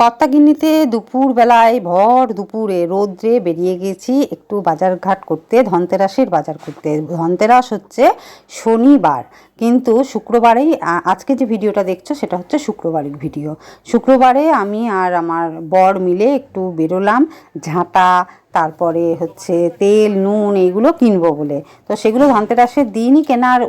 কর্তাগিন্নিতে দুপুরবেলায় ভর দুপুরে রোদ্রে বেরিয়ে গেছি একটু বাজারঘাট করতে, ধনতেরাসের বাজার করতে। ধনতেরাস হচ্ছে শনিবার, কিন্তু শুক্রবারেই আজকে যে ভিডিওটা দেখছ সেটা হচ্ছে শুক্রবারের ভিডিও। শুক্রবারে আমি আর আমার বর মিলে একটু বেরোলাম, ঝাঁটা তারপরে হচ্ছে তেল, নুন এইগুলো কিনবো বলে। তো সেগুলো ধনতেরাসের দিনই কেনার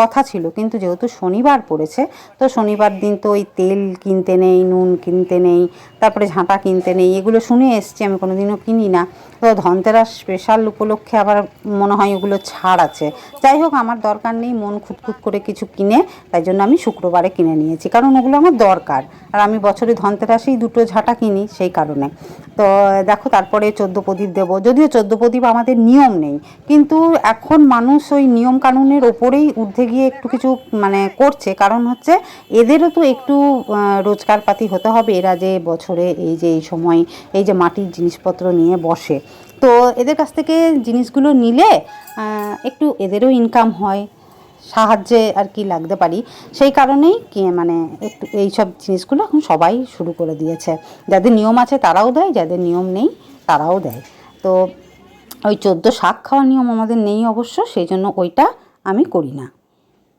কথা ছিল। কিন্তু যেহেতু শনিবার পড়েছে, তো শনিবার দিন তো ওই তেল কিনতে নেই, নুন কিনতে নেই। তারপরে ঝাঁটা কিনতে নেই, এগুলো শুনে এসছি, আমি কোনোদিনও কিনি না। তো ধনতেরাস স্পেশাল উপলক্ষে আবার মনে হয় ওগুলো ছাড় আছে। যাই হোক, আমার দরকার নেই, মন খুঁতখুত করে কিছু কিনে, তাই জন্য আমি শুক্রবারে কিনে নিয়েছি, কারণ ওগুলো আমার দরকার। আর আমি বছরে ধনতেরাসেই দুটো ঝাঁটা কিনি সেই কারণে। তো দেখো, তারপরে চোদ্দ প্রদীপ দেব। যদিও চোদ্দ প্রদীপ আমাদের নিয়ম নেই, কিন্তু এখন মানুষ ওই নিয়ম কানুনের ওপরেই ঊর্ধ্বে গিয়ে একটু কিছু মানে করছে। কারণ হচ্ছে, এদেরও তো একটু রোজগারপাতি হতে হবে, এরা যে বছরে এই যে এই সময় এই যে মাটির জিনিসপত্র নিয়ে বসে। তো এদের কাছ থেকে জিনিসগুলো নিলে একটু এদেরও ইনকাম হয়, সাহায্যে আর কি লাগতে পারি। সেই কারণেই কি মানে একটু এই সব জিনিসগুলো এখন সবাই শুরু করে দিয়েছে। যাদের নিয়ম আছে তারাও দেয়, যাদের নিয়ম নেই তারাও দেয়। তো ওই চোদ্দ শাক খাওয়ার নিয়ম আমাদের নেই অবশ্য, সেই জন্য ওইটা আমি করি না।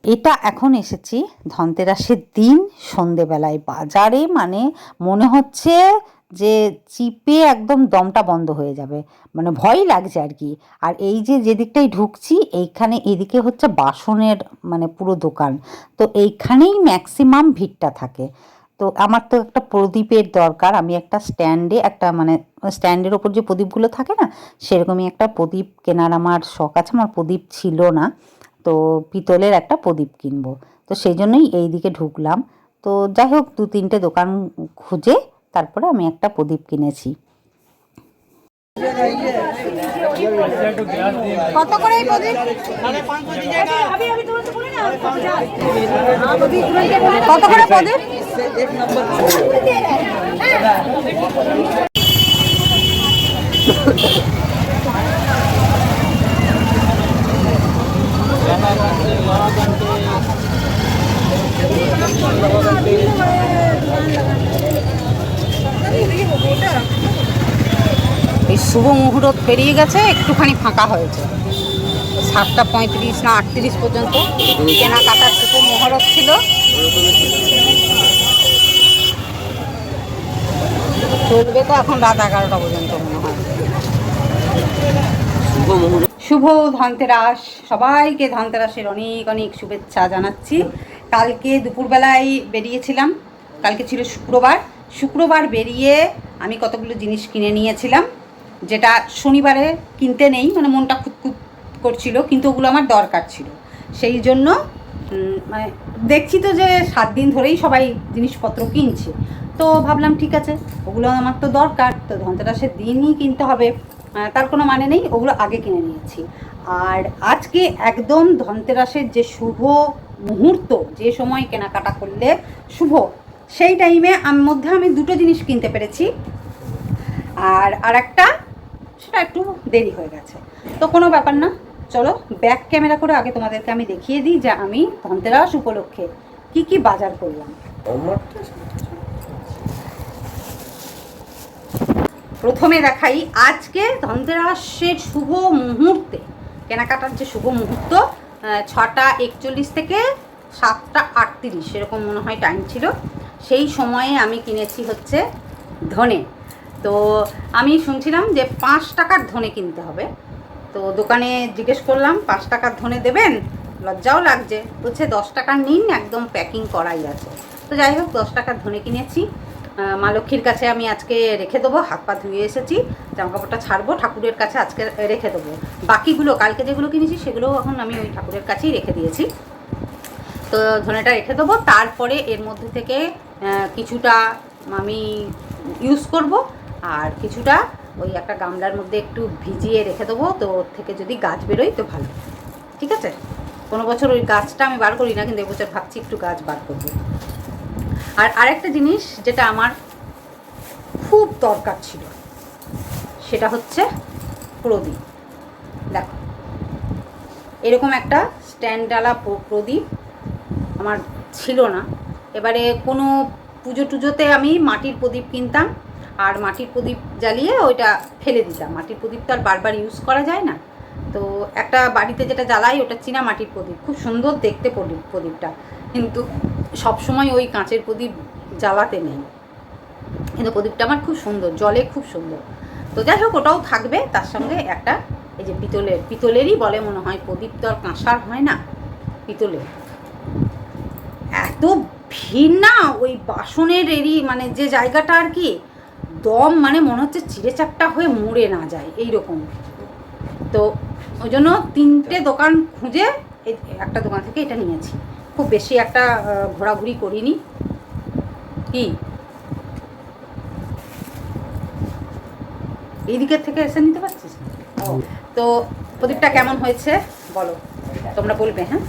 এটা এখন এসেছি ধনতেরাসের দিন, সন্ধেবেলায় বাজারে মানে মনে হচ্ছে যে চিপে একদম দমটা বন্ধ হয়ে যাবে। মানে ভয় লাগছে আর কি। আর এই যে যেদিকটাই ঢুকছি, এইখানে এদিকে হচ্ছে বাসনের মানে পুরো দোকান। তো এইখানেই ম্যাক্সিমাম ভিড়টা থাকে। তো আমার তো একটা প্রদীপের দরকার। আমি একটা স্ট্যান্ডে একটা মানে স্ট্যান্ডের ওপর যে প্রদীপগুলো থাকে না, সেরকমই একটা প্রদীপ কেনার আমার শখ আছে। আমার প্রদীপ ছিল না। তো পিতলের একটা প্রদীপ কিনবো। তো সেই জন্যই এই দিকে ঢুকলাম। তো যাই হোক, দু তিনটে দোকান খুঁজে তারপরে আমি একটা প্রদীপ কিনেছি। করে প্রদীপ? এই শুভ মুহূর্ত পেরিয়ে গেছে, একটুখানি ফাঁকা হয়েছে। সাতটা পঁয়ত্রিশ না আটত্রিশ পর্যন্ত কেনাকাটার শুভ মুহূর্ত ছিল। চলবে তো এখন রাত এগারোটা পর্যন্ত মনে হয়। শুভ ধনতেরাস। সবাইকে ধনতেরাসের অনেক অনেক শুভেচ্ছা জানাচ্ছি। কালকে দুপুরবেলায় বেরিয়েছিলাম। কালকে ছিল শুক্রবার। শুক্রবার বেরিয়ে আমি কতগুলো জিনিস কিনে নিয়েছিলাম, যেটা শনিবারে কিনতে নেই মানে মনটা খুঁতখুত করছিল, কিন্তু ওগুলো আমার দরকার ছিল। সেই জন্য মানে দেখছি তো যে সাত দিন ধরেই সবাই জিনিসপত্র কিনছে। তো ভাবলাম, ঠিক আছে, ওগুলো আমার তো দরকার, তো ধনতেরাসের দিনই কিনতে হবে। তার কোনো মানে নেই, ওগুলো আগে কিনে নিয়েছি। আর আজকে একদম ধনতেরাসের যে শুভ মুহূর্ত, যে সময় কেনাকাটা করলে শুভ, সেই টাইমে আমি, মধ্যে আমি দুটো জিনিস কিনতে পেরেছি। আর আর একটা সেটা একটু দেরি হয়ে গেছে। তো কোনো ব্যাপার না, চলো ব্যাক ক্যামেরা করে আগে তোমাদেরকে আমি দেখিয়ে দিই যে আমি ধনতেরাস উপলক্ষে কি কি বাজার করলাম। প্রথমে দেখাই আজকে ধনতেরাসের শুভ মুহূর্তে, কেনাকাটার যে শুভ মুহূর্ত ছটা একচল্লিশ থেকে সাতটা আটত্রিশ, এরকম মনে হয় টাইম ছিল। সেই সময়ে আমি কিনেছি হচ্ছে ধনে। তো আমি শুনছিলাম যে পাঁচ টাকার ধনে কিনতে হবে। তো দোকানে জিজ্ঞেস করলাম, পাঁচ টাকার ধনে দেবেন? লজ্জাও লাগছে। বলছে, দশ টাকার নিন, একদম প্যাকিং করাই আছে। তো যাই হোক, দশ টাকার ধনে কিনেছি। মা লক্ষ্মীর কাছে আমি আজকে রেখে দেবো, হাত পা ধুয়ে এসেছি জামা কাপড়টা ছাড়বো, ঠাকুরের কাছে আজকে রেখে দেবো। বাকিগুলো, কালকে যেগুলো কিনেছি, সেগুলো এখন আমি ওই ঠাকুরের কাছেই রেখে দিয়েছি। তো ধনেটা রেখে দেবো, তারপরে এর মধ্যে থেকে কিছুটা আমি ইউজ করব, আর কিছুটা ওই একটা গামলার মধ্যে একটু ভিজিয়ে রেখে দেবো, তো ওর থেকে যদি গাছ বেরোয় তো ভালো। ঠিক আছে? কোনো বছর ওই গাছটা আমি বার করি না, কিন্তু এবছর ভাবছি একটু গাছ বার করব। আর আরেকটা জিনিস যেটা আমার খুব দরকার ছিল, সেটা হচ্ছে প্রদীপ। দেখো, এরকম একটা স্ট্যান্ডওয়ালা প্র- প্রদীপ আমার ছিল না। এবারে কোনো পুজো টুজোতে আমি মাটির প্রদীপ কিনতাম আর মাটির প্রদীপ জ্বালিয়ে ওইটা ফেলে দিতাম। মাটির প্রদীপ তো আর বারবার ইউজ করা যায় না। তো একটা বাড়িতে যেটা জ্বালাই, ওটা চীনা মাটির প্রদীপ। খুব সুন্দর দেখতে প্রদীপ, প্রদীপটা। কিন্তু সবসময় ওই কাঁচের প্রদীপ জ্বালাতে নেই। কিন্তু প্রদীপটা আমার খুব সুন্দর, জলে খুব সুন্দর। তো যাই হোক, ওটাও থাকবে। তার সঙ্গে একটা এই যে পিতলের পিতলেরই বলে মনে হয়, প্রদীপ তো আর কাঁসার হয় না পিতলের এত ভিড় না ওই বাসনের এরই মানে যে জায়গাটা আর কি, দম মানে মনে হচ্ছে চিড়ে চাপটা হয়ে মরে না যায় এই রকম তো ওই জন্য তিনটে দোকান খুঁজে একটা দোকান থেকে এটা নিয়েছি। খুব বেশি একটা ঘোরাঘুরি করিনি। কি? এই দিকের থেকে এসে নিতে পারছিস? তো প্রদীপটা কেমন হয়েছে? বলো, তোমরা বলবে হ্যাঁ?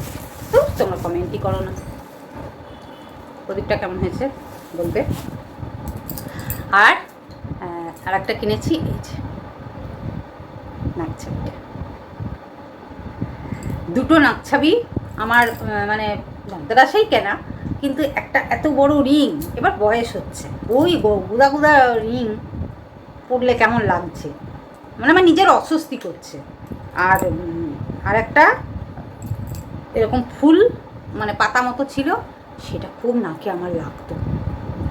তো তোমরা কমেন্টই করো না। প্রদীপটা কেমন হয়েছে? বলবে। আর আর একটা কিনেছি, এই যে, নাকছাবিটা। দুটো নাকছাবি আমার মানে ধনতেরাসেই কেনা, কিন্তু একটা এত বড় রিং, এবার বয়স হচ্ছে। ওই গুদা গুদা রিং পড়লে কেমন লাগছে? মানে আমার নিজের অস্বস্তি করছে। আর আর একটা এরকম ফুল মানে পাতা মতো ছিল, সেটা খুব নাকে আমার লাগতো।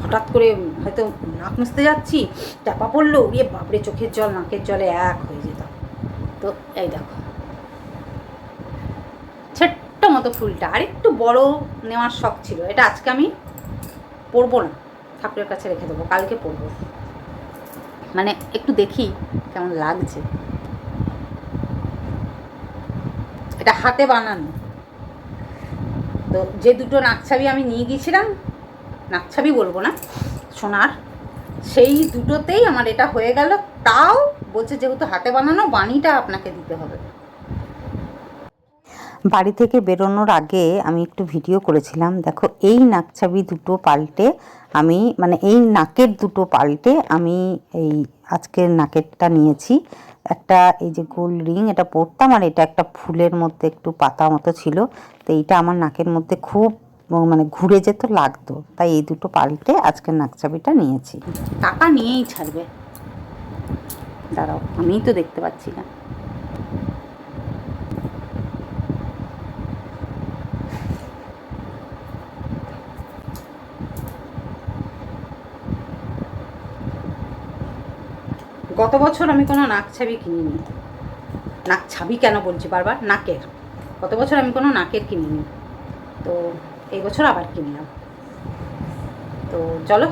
হঠাৎ করে হয়তো নাক মুছতে যাচ্ছি, চাপা পড়ল, উড়িয়ে বাপরে চোখের জল, নাকের জলে এক হয়ে যেত তো এই দেখো মতো ফুলটা। আর একটু বড় নেওয়ার শখ ছিল। এটা আজকে আমি পরবো না। ঠাকুরের কাছে রেখে দেবো। কালকে পরবো। মানে একটু দেখি কেমন লাগছে। এটা হাতে বানানো। তো যে দুটো নাকছাবি আমি নিয়ে গিয়েছিলাম, নাকছাবি বলব না, সোনার, সেই দুটোতেই আমার এটা হয়ে গেল। তাও বলছে যেহেতু হাতে বানানো বানিটা আপনাকে দিতে হবে। বাড়ি থেকে বেরোনোর আগে আমি একটু ভিডিও করেছিলাম। দেখো, এই নাকছাবি দুটো পাল্টে আমি মানে এই নাকের দুটো পাল্টে আমি এই আজকের নাকেরটা নিয়েছি। একটা এই যে গোল রিং, এটা পরতাম আর এটা একটা ফুলের মধ্যে একটু পাতা মতো ছিল। তো এইটা আমার নাকের মধ্যে খুব মানে ঘুরে যেত, লাগতো। তাই এই দুটো পাল্টে আজকের নাকছাবিটা নিয়েছি। টাকা নিয়েই ছাড়বে। দাঁড়াও, আমিই তো দেখতে পাচ্ছি না। গত বছর আমি কোনো নাক ছাবি কিনিনি। নাক ছাবি কেন বলছি বারবার? নাকের। গত বছর আমি কোনো নাকের কিনিনি। তো এই বছর আবার কিনলাম। তো চলো,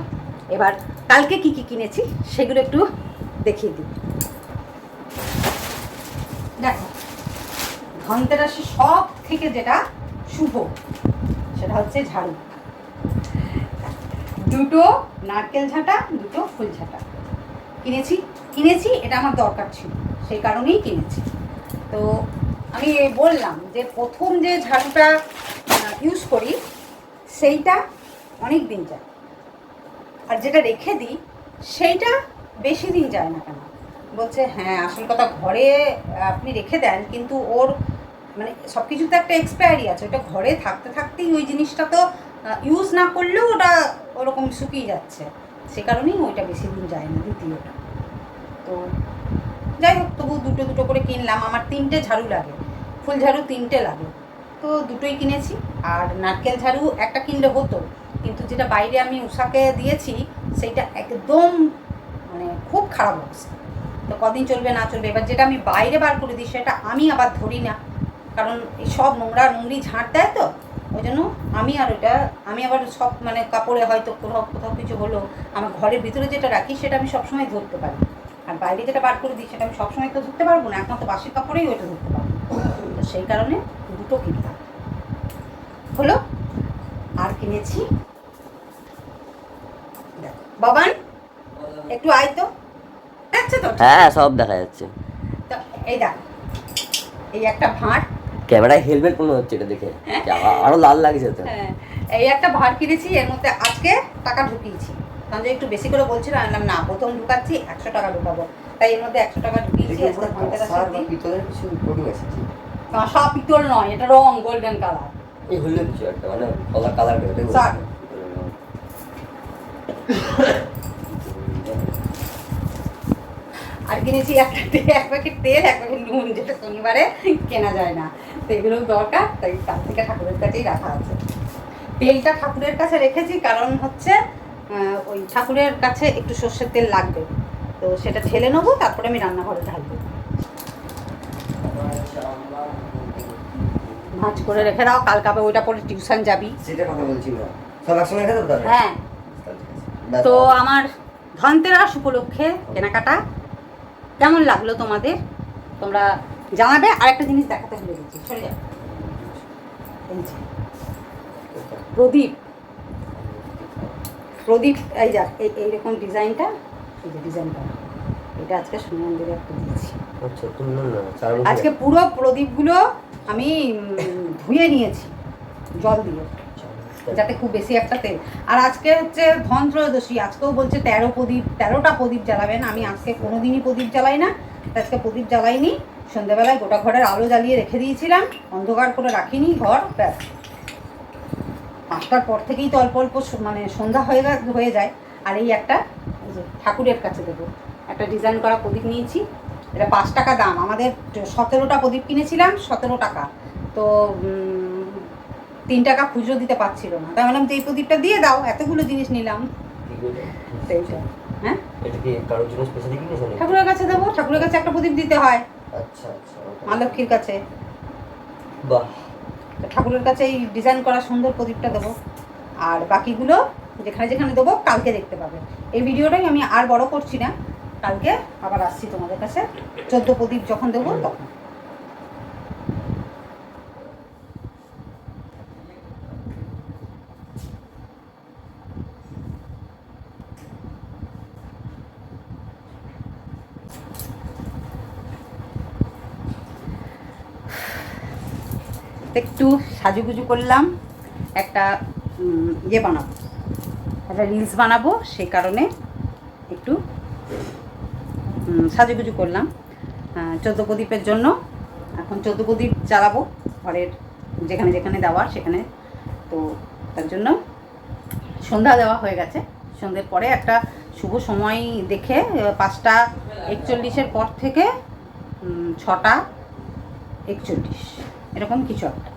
এবার কালকে কি কি কিনেছি সেগুলো একটু দেখিয়ে দিই। দেখো ধনতেরাসে সব থেকে যেটা শুভ, সেটা হচ্ছে ঝাড়ু। দুটো নারকেল ঝাঁটা, দুটো ফুল ঝাঁটা। কিনেছি কিনেছি, এটা আমার দরকার ছিল, সেই কারণেই কিনেছি। তো আমি বললাম যে প্রথম যে ঝাড়ুটা ইউজ করি, সেইটা অনেক দিন যায়। আর যেটা রেখে দিই, সেইটা বেশি দিন যায় না কেন? বলছে হ্যাঁ আসল কথা ঘরে আপনি রেখে দেন, কিন্তু ওর মানে সব কিছু তো একটা এক্সপায়ারি আছে ওটা ঘরে থাকতে থাকতেই ওই জিনিসটা তো ইউজ না করলেও ওটা ওরকম শুকিয়ে যাচ্ছে। সে কারণেই ওইটা বেশি দিন যায় না, দ্বিতীয়টা। তো যাই হোক, তবু দুটো দুটো করে কিনলাম। আমার তিনটে ঝাড়ু লাগে। ফুল ঝাড়ু তিনটে লাগে। তো দুটোই কিনেছি। আর নারকেল ঝাড়ু একটা কিনলে হতো। কিন্তু যেটা বাইরে আমি উষাকে দিয়েছি, সেইটা একদম মানে খুব খারাপ অবস্থা। তো কদিন চলবে, না চলবে? এবার যেটা আমি বাইরে বার করে দিই, সেটা আমি আবার ধরি না। কারণ এই সব নোংরা নোংরি ঝাঁট দেয় তো, ওই জন্য আমি আর ওটা আমি আবার সব মানে কাপড়ে হয়তো কোথাও কোথাও কিছু হলো, আমার ঘরের ভিতরে যেটা রাখি, সেটা আমি সবসময় ধরতে পারি। আর বাইরে যেটা বার করে দিই সেটা আমি সবসময় তো ধরতে পারব না একমাত্র বাসির কাপড়েই ওইটা ধরতে পারব। তো সেই কারণে দুটো কিনলাম হলো আর কিনেছি দেখো, বাবান একটু আয় তো। দেখছে তো হ্যাঁ সব দেখা যাচ্ছে। তো এই দেখ এই একটা ভাঁড়। ক্যামেরায় হেলমেট মনে হচ্ছে এটা দেখে। আ- আরও লাল লাগছে তো। হ্যাঁ এই একটা ভাঁড় কিনেছি এর মধ্যে আজকে টাকা ঢুকিয়েছি। সঞ্জয় একটু বেশি করে বলছিল আমি না প্রথম ঢুকাচ্ছি একশো টাকা ঢুকাবো। তাই এর মধ্যে একশো টাকা ঢুকিয়েছি কাঁসা পিতল নয় এটা রং গোল্ডেন কালার এই হলো কিছু একটা মানে কলার কালার। আর কিনেছি একটা এক প্যাকেট তেল এক প্যাকেট নুন যেটা শনিবারে কেনা যায় না। তো দরকার তাই তার থেকে ঠাকুরের কাছেই রাখা আছে। তেলটা ঠাকুরের কাছে রেখেছি কারণ হচ্ছে ওই ঠাকুরের কাছে একটু সর্ষের তেল লাগবে। তো সেটা ঢেলে নেব তারপরে আমি রান্নাঘরে ঢালবো। ভাঁজ করে রেখে দাও কাল কাপে ওইটা পরে টিউশন যাবি। সেটা কথা বলছি সব একসঙ্গে রেখে দেবো হ্যাঁ। তো আমার ধনতেরাস উপলক্ষে কেনাকাটা কেমন লাগল তোমাদের? তোমরা জানাবে। আর একটা জিনিস দেখাতে সরে যাও। প্রদীপ। প্রদীপ এই যা এই এইরকম ডিজাইনটা এই যে ডিজাইনটা এটা আজকে সোনা মন্দিরে একটা দিয়েছি। আচ্ছা তুমি আজকে পুরো প্রদীপগুলো আমি ধুয়ে নিয়েছি জল দিয়ে যাতে খুব বেশি একটা তেল। আর আজকে হচ্ছে ধন ত্রয়োদশী আজকেও বলছে তেরো প্রদীপ তেরোটা প্রদীপ জ্বালাবেন। আমি আজকে কোনো দিনই প্রদীপ জ্বালাই না আজকে প্রদীপ জ্বালাইনি। সন্ধ্যাবেলায় গোটা ঘরের আলো জ্বালিয়ে রেখে দিয়েছিলাম অন্ধকার করে রাখিনি ঘর ব্যাস। পাঁচটার পর থেকেই তো অল্প অল্প মানে সন্ধ্যা হয়ে হয়ে যায়। আর এই একটা ঠাকুরের কাছে দেবো। একটা ডিজাইন করা প্রদীপ নিয়েছি। এটা পাঁচ টাকা দাম। আমাদের সতেরোটা প্রদীপ কিনেছিলাম সতেরো টাকা। তো তিন টাকা খুচরো দিতে পারছিল না। তাই বললাম যে এই প্রদীপটা দিয়ে দাও। এতগুলো জিনিস নিলাম? সেইটা হ্যাঁ? ঠাকুরের কাছে দেবো। ঠাকুরের কাছে একটা প্রদীপ দিতে হয়। আচ্ছা আচ্ছা মা লক্ষ্মীর কাছে। বাহ। ঠাকুরের কাছে এই ডিজাইন করা সুন্দর প্রদীপটা দেবো। আর বাকিগুলো যেখানে যেখানে দেবো, কালকে দেখতে পাবে। এই ভিডিওটাই আমি আর বড় করছি না। কালকে আবার আসছি তোমাদের কাছে। চোদ্দ প্রদীপ যখন দেবো তখন। একটু সাজুগুজু করলাম, একটা ইয়ে বানাবো। একটা রিলস বানাবো, সেই কারণে একটু সাজুগুজু করলাম। চোদ্দ প্রদীপের জন্য এখন চোদ্দ প্রদীপ জ্বালাবো ঘরের যেখানে যেখানে দেওয়ার সেখানে। তো তার জন্য সন্ধ্যা দেওয়া হয়ে গেছে। সন্ধ্যের পরে একটা শুভ সময় দেখে পাঁচটা একচল্লিশের পর থেকে ছটা একচল্লিশ। এরকম কিছু একটা।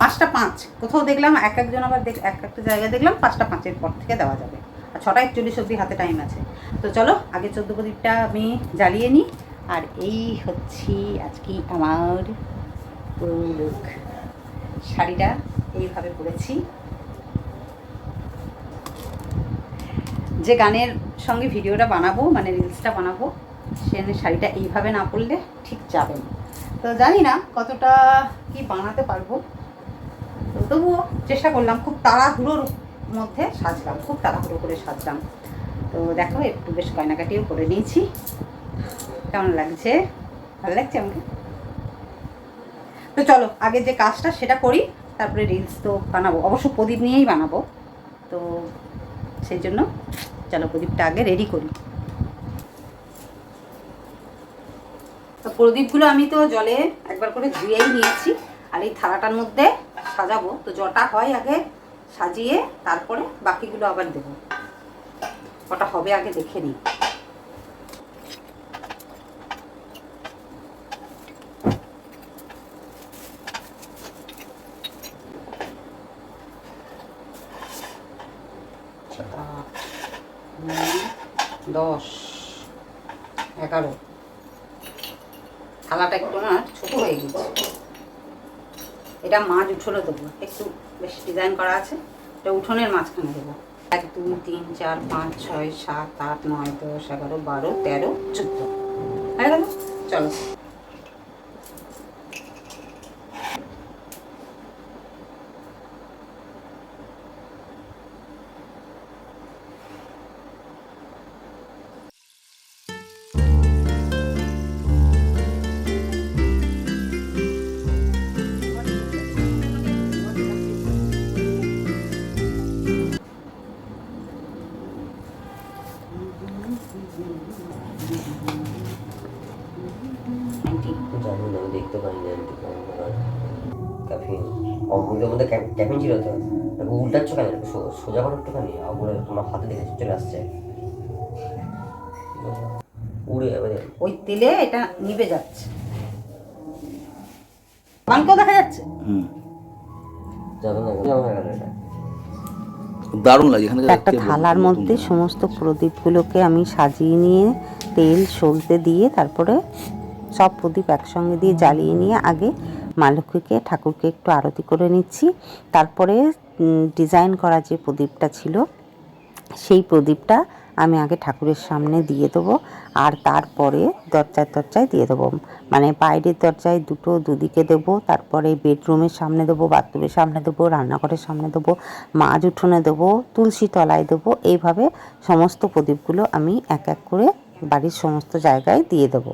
পাঁচটা পাঁচ। কোথাও দেখলাম এক একজন আবার দেখ, এক একটা জায়গায় দেখলাম পাঁচটা পাঁচের পর থেকে দেওয়া যাবে। আর ছটা একচল্লিশ অবধি হাতে টাইম আছে। তো চলো, আগে চোদ্দ প্রদীপটা আমি জ্বালিয়ে নিই। আর এই হচ্ছে আজকে আমার লুক শাড়িটা। এইভাবে পরেছি। যে গানের সঙ্গে ভিডিওটা বানাবো মানে রিলসটা বানাবো, সে শাড়িটা এইভাবে না পরলে ঠিক যাবে না। তো জানি না কতটা কি বানাতে পারব। তো তবুও চেষ্টা করলাম, খুব তাড়াহুড়োর মধ্যে সাজলাম, খুব তাড়াহুড়ো করে সাজলাম। তো দেখো, একটু বেশ গয়নাকাটিও করে নিয়েছি। কেমন লাগছে? ভালো লাগছে আমাকে? তো চলো, আগে যে কাজটা সেটা করি, তারপরে রিলস তো বানাবো। অবশ্য প্রদীপ নিয়েই বানাবো। তো সেই জন্য চলো প্রদীপটা আগে রেডি করি। প্রদীপগুলো আমি তো জলে একবার করে ধুয়েই নিয়েছি। আর এই থালাটার মধ্যে সাজাবো। তো জটা হয় আগে সাজিয়ে তারপরে বাকিগুলো আবার দেবো। ওটা হবে আগে দেখে নিই আট, নয়, দশ এগারো থালাটা একটু আমার ছোটো হয়ে গেছে। এটা মাছ উঠোনে দেবো। একটু বেশ ডিজাইন করা আছে। এটা উঠোনের মাঝখানে দেবো। এক, দুই, তিন, চার, পাঁচ, ছয়, সাত, আট, নয়, দশ, এগারো, বারো, তেরো, চোদ্দ। হয়ে গেল? চলো। ক্যাফিন ক্যাফিন ছিল তো। উল্টাচ্ছ কেন সোজা করো একটুখানি উপরে তোমার হাতে দেখে চলে আসছে। উড়ে এবারে ওই তেলে এটা নিভে যাচ্ছে। মাংস দেখা যাচ্ছে? হুম। দারুণ লাগে এখানে একটা থালার মধ্যে সমস্ত প্রদীপগুলোকে আমি সাজিয়ে নিয়ে তেল সলতে দিয়ে তারপরে সব প্রদীপ একসঙ্গে দিয়ে জ্বালিয়ে নিয়ে আগে মা লক্ষ্মীকে, ঠাকুরকে একটু আরতি করে নিচ্ছি। তারপরে ডিজাইন করা যে প্রদীপটা ছিল, সেই প্রদীপটা আমি আগে ঠাকুরের সামনে দিয়ে দেবো আর তারপরে দরজায় দরজায় দিয়ে দেবো। মানে বাইরের দরজায় দুটো দুদিকে দেবো, তারপরে বেডরুমের সামনে দেবো, বাথরুমের সামনে দেবো, রান্নাঘরের সামনে দেবো মাঝ উঠোনে দেবো, তুলসী তলায় দেবো, এইভাবে সমস্ত প্রদীপগুলো আমি এক এক করে বাড়ির সমস্ত জায়গায় দিয়ে দেবো।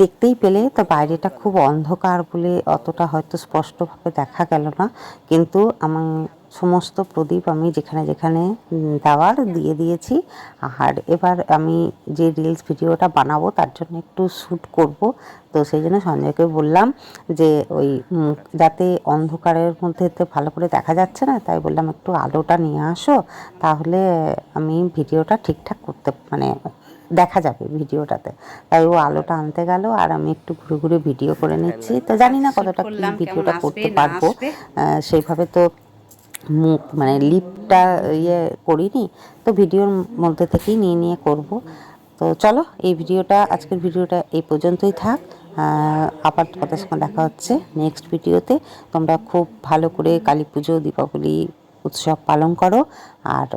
দেখতেই পেলে, তো বাইরেটা খুব অন্ধকার বলে অতটা হয়তো স্পষ্টভাবে দেখা গেল না। কিন্তু আমার সমস্ত প্রদীপ আমি যেখানে যেখানে দেওয়ার দিয়ে দিয়েছি। আর এবার আমি যে রিলস ভিডিওটা বানাবো, তার জন্য একটু শ্যুট করব। তো সেই জন্য সঞ্জয়কে বললাম যে, ওই যাতে অন্ধকারের মধ্যে ভালো করে দেখা যাচ্ছে না, তাই বললাম একটু আলোটা নিয়ে আসো। তাহলে আমি ভিডিওটা ঠিকঠাক করতে মানে দেখা যাবে ভিডিওটাতে। তাই ও আলোটা আনতে গেল আর আমি একটু ঘুরে ঘুরে ভিডিও করে নিচ্ছি। তো জানি না কতটা কি ভিডিওটা করতে পারব। সেইভাবে তো মুখ মানে লিপটা ইয়ে করিনি তো ভিডিওর মধ্যে থেকেই নিয়ে নিয়ে করব। তো চলো এই ভিডিওটা আজকের ভিডিওটা এই পর্যন্তই থাক। আবার তোমাদের সঙ্গে দেখা হচ্ছে নেক্সট ভিডিওতে। তোমরা খুব ভালো করে কালী পুজো দীপাবলি উৎসব পালন করো। আর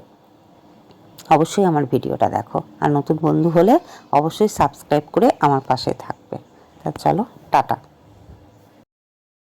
অবশ্যই আমার ভিডিওটা দেখো। আর নতুন বন্ধু হলে অবশ্যই সাবস্ক্রাইব করে আমার পাশে থাকবে। তা চলো, টাটা।